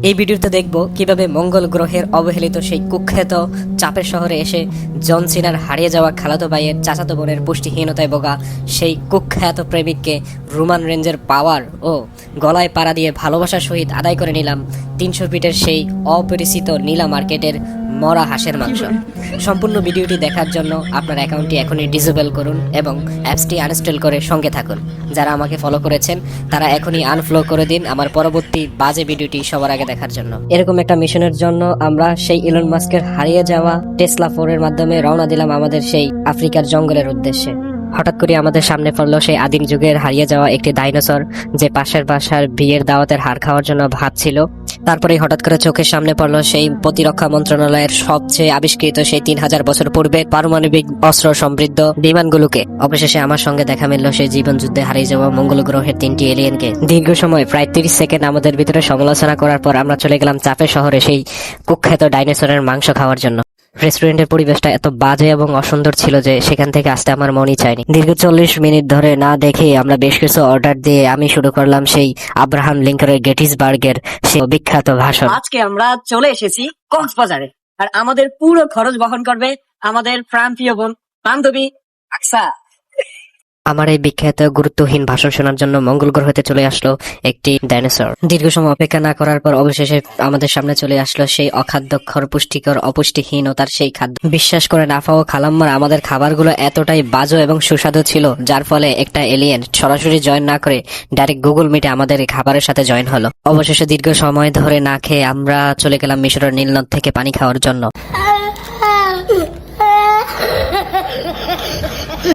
এই ভিডিওতে দেখব কীভাবে মঙ্গল গ্রহের অবহেলিত সেই কুখ্যাত চাপের শহরে এসে জন সিনার হারিয়ে যাওয়া খালাতো ভাইয়ের চাচাতো বোনের পুষ্টিহীনতায় বোগা সেই কুখ্যাত প্রেমিককে রোমান রেঞ্জের পাওয়ার ও গলায় পাড়া দিয়ে ভালোবাসার সহিত আদায় করে নিলাম তিনশো ফিটের সেই অপরিচিত নীলা মার্কেটের মরা হাঁসের মাংস। সম্পূর্ণ ভিডিওটি দেখার জন্য আপনার অ্যাকাউন্টটি এখনই ডিসেবল করুন এবং অ্যাপসটি আনইনস্টল করে সঙ্গে থাকুন। যারা আমাকে ফলো করেছেন, তারা এখনই আনফলো করে দিন আমার পরবর্তী বাজে ভিডিওটি সবার আগে দেখার জন্য। এরকম একটা মিশনের জন্য আমরা সেই ইলন মাস্কের হারিয়ে যাওয়া টেসলা ফোরের মাধ্যমে রওনা দিলাম আমাদের সেই আফ্রিকার জঙ্গলের উদ্দেশ্যে। হঠাৎ করে আমাদের সামনে পড়ল সেই আদিম যুগের হারিয়ে যাওয়া একটি ডাইনোসর যে পাশের বাসার বিয়ের দাওয়াতের হার খাওয়ার জন্য ভাবছিল তারপরে হঠাৎ করে চোখের সামনে পড়ল সেই প্রতিরক্ষা মন্ত্রণালয়ের সবচেয়ে আবিষ্কৃত সেই তিন হাজার বছর পূর্বে পারমাণবিক অস্ত্র সমৃদ্ধ বিমানগুলোকে। অবশেষে আমার সঙ্গে দেখা মিলল সেই জীবন যুদ্ধে হারিয়ে যাওয়া মঙ্গল গ্রহের তিনটি এলিয়েনকে। দীর্ঘ সময়, প্রায় তিরিশ সেকেন্ড আমাদের ভিতরে সমালোচনা করার পর আমরা চলে গেলাম চাপে শহরে সেই কুখ্যাত ডাইনোসরের মাংস খাওয়ার জন্য। রেস্টুরেন্টের পরিবেশটা এত বাজে এবং অসুন্দর ছিল যে সেখান থেকে আসতে আমার মনই চায়নি। দীর্ঘ চল্লিশ মিনিট ধরে না দেখে আমরা বেশ কিছু অর্ডার দিয়ে আমি শুরু করলাম সেই আব্রাহাম লিঙ্কনের গেটিসবার্গের সেই বিখ্যাত ভাষণ। আজকে আমরা চলে এসেছি কক্সবাজারে। আর আমাদের পুরো খরচ বহন করবে আমাদের প্রান্তীয় বোন বান্ধবী আকসা। আমার এই বিখ্যাত, গুরুত্বহীন ভাষণ শোনার জন্য মঙ্গল গ্রহতে চলে আসলো একটি ডাইনোসর। দীর্ঘ সময় অপেক্ষা না করার পর অবশেষে আমাদের সামনে চলে আসলো সেই অখাদ্যক্ষর পুষ্টিকর, অপুষ্টিহীন ও তার সেই খাদ্য। বিশ্বাস করে নাফা ও খালাম্মার আমাদের খাবারগুলো এতটাই বাজো এবং সুস্বাদু ছিল, যার ফলে একটা এলিয়েন সরাসরি জয়েন না করে ডাইরেক্ট গুগল মিটে আমাদের খাবারের সাথে জয়েন হলো। অবশেষে দীর্ঘ সময় ধরে না খেয়ে আমরা চলে গেলাম মিশরের নীলনদ থেকে পানি খাওয়ার জন্য।